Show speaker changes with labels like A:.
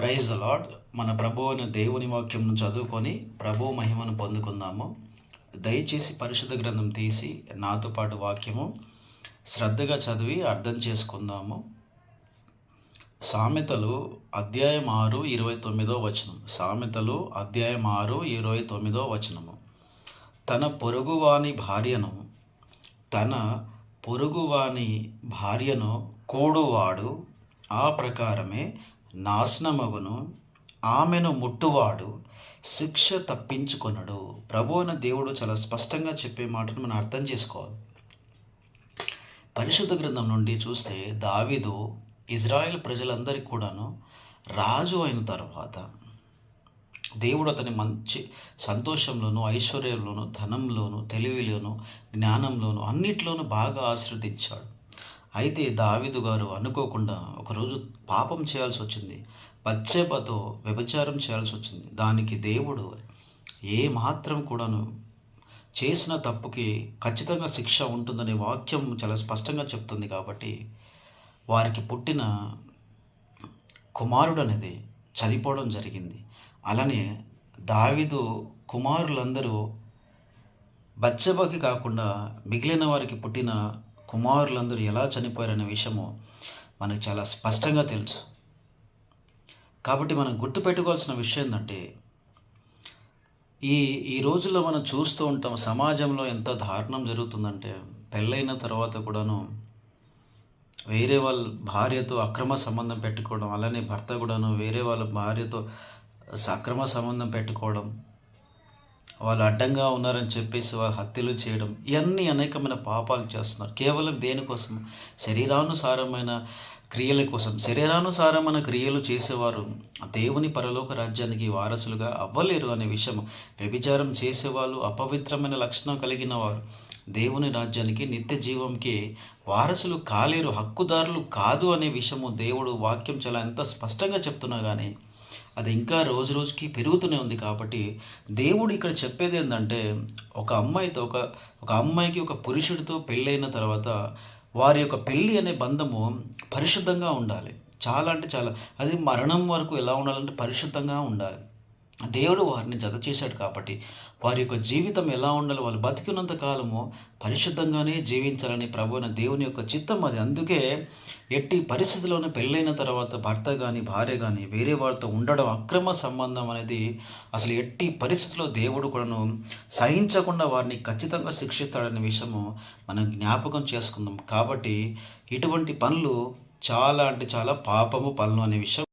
A: Praise lord మన ప్రభు అయిన దేవుని వాక్యంను చదువుకొని ప్రభు మహిమను పొందుకుందాము. దయచేసి పరిశుద్ధ గ్రంథం తీసి నాతో పాటు వాక్యము శ్రద్ధగా చదివి అర్థం చేసుకుందాము. సామెతలు అధ్యాయం ఆరు ఇరవై తొమ్మిదో వచనం. సామెతలు అధ్యాయం ఆరు ఇరవై తొమ్మిదో వచనము. తన పొరుగువాని భార్యను తన పొరుగువాని భార్యను కూడువాడు ఆ ప్రకారమే నాశనమగును. ఆమెను ముట్టువాడు శిక్ష తప్పించుకొనడు. ప్రభు అన్న దేవుడు చాలా స్పష్టంగా చెప్పే మాటను మనం అర్థం చేసుకోవాలి. పరిశుద్ధ గ్రంథం నుండి చూస్తే దావిదు ఇజ్రాయెల్ ప్రజలందరికీ కూడాను రాజు అయిన తర్వాత దేవుడు అతని మంచి సంతోషంలోను ఐశ్వర్యంలోను ధనంలోను తెలివిలోను జ్ఞానంలోను అన్నిట్లోనూ బాగా ఆశీర్వదించాడు. అయితే దావిదు గారు అనుకోకుండా ఒకరోజు పాపం చేయాల్సి వచ్చింది పచ్చేపతో వ్యభిచారం చేయాల్సి వచ్చింది దానికి దేవుడు ఏ మాత్రం కూడాను చేసిన తప్పుకి ఖచ్చితంగా శిక్ష ఉంటుందనే వాక్యం చాలా స్పష్టంగా చెప్తుంది కాబట్టి వారికి పుట్టిన కుమారుడు అనేది చనిపోవడం జరిగింది. అలానే దావిదు కుమారులందరూ బచ్చబకి కాకుండా మిగిలిన వారికి పుట్టిన కుమారులందరూ ఎలా చనిపోయారనే విషయము మనకు చాలా స్పష్టంగా తెలుసు. కాబట్టి మనం గుర్తుపెట్టుకోవాల్సిన విషయం ఏంటంటే ఈ ఈ రోజుల్లో మనం చూస్తూ ఉంటాం సమాజంలో ఎంత దారుణం జరుగుతుందంటే పెళ్ళైన తర్వాత కూడాను వేరే వాళ్ళ భార్యతో అక్రమ సంబంధం పెట్టుకోవడం అలానే భర్త కూడాను వేరే వాళ్ళ భార్యతో సక్రమ సంబంధం పెట్టుకోవడం వాళ్ళు అడ్డంగా ఉన్నారని చెప్పేసి వాళ్ళు హత్యలు చేయడం ఇవన్నీ అనేకమైన పాపాలు చేస్తున్నారు. కేవలం దేనికోసం శరీరానుసారమైన క్రియల కోసం. శరీరానుసారమైన క్రియలు చేసేవారు దేవుని పరలోక రాజ్యానికి వారసులుగా అవ్వలేరు అనే విషయం వ్యభిచారం చేసేవాళ్ళు అపవిత్రమైన లక్షణం కలిగిన వారు. దేవుని రాజ్యానికి నిత్య జీవంకి వారసులు కాలేరు హక్కుదారులు కాదు అనే విషయము దేవుడు వాక్యం చాలా ఎంత స్పష్టంగా చెప్తున్నా కానీ అది ఇంకా రోజు రోజుకి పెరుగుతూనే ఉంది కాబట్టి దేవుడు ఇక్కడ చెప్పేది ఏంటంటే ఒక అమ్మాయితో ఒక ఒక అమ్మాయికి ఒక పురుషుడితో పెళ్ళైన తర్వాత వారి యొక్క పెళ్ళి అనే బంధము పరిశుద్ధంగా ఉండాలి. చాలా అంటే చాలా అది మరణం వరకు ఎలా ఉండాలంటే పరిశుద్ధంగా ఉండాలి. దేవుడు వారిని జత చేశాడు కాబట్టి వారి యొక్క జీవితం ఎలా ఉండాలి వాళ్ళు బతికినంత కాలము పరిశుద్ధంగానే జీవించాలని ప్రభు అయిన దేవుని యొక్క చిత్తం అది. అందుకే ఎట్టి పరిస్థితిలోనే పెళ్ళైన తర్వాత భర్త కానీ భార్య కానీ వేరే వారితో ఉండడం అక్రమ సంబంధం అనేది అసలు ఎట్టి పరిస్థితిలో దేవుడు కూడాను సహించకుండా వారిని ఖచ్చితంగా శిక్షిస్తాడనే విషయము మనం జ్ఞాపకం చేసుకుందాం. కాబట్టి ఇటువంటి పనులు చాలా అంటే చాలా పాపము పనులు అనే విషయం